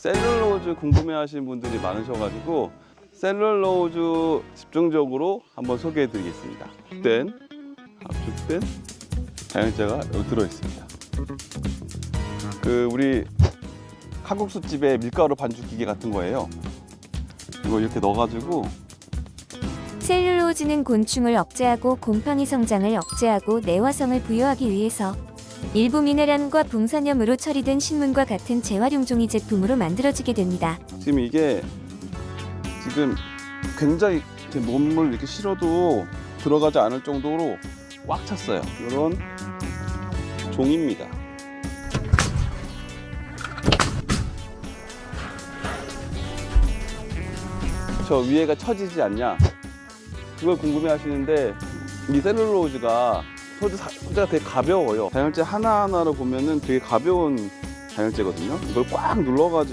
셀룰로즈 궁금해하시는 분들이 많으셔가지고 셀룰로즈 집중적으로 한번 소개해드리겠습니다. 압축된 압축된 자연제가 여기 들어있습니다. 그 우리 칼국수 집에 밀가루 반죽 기계 같은 거예요. 이거 이렇게 넣어가지고 셀룰로즈는 곤충을 억제하고 곰팡이 성장을 억제하고 내화성을 부여하기 위해서 일부 미네랄과 붕산염으로 처리된 신문과 같은 재활용종이 제품으로 만들어지게 됩니다. 지금 이게 지금 굉장히 이렇게 몸을 이렇게 실어도 들어가지 않을 정도로 꽉 찼어요. 이런 종입니다. 저 위에가 처지지 않냐? 그걸 궁금해 하시는데 이 셀룰로즈가 소재, 사- 소재가 되게 가벼워요. 단열재 하나하나로 보면은 되게 가벼운 단열재거든요. 이걸 꽉 눌러가지고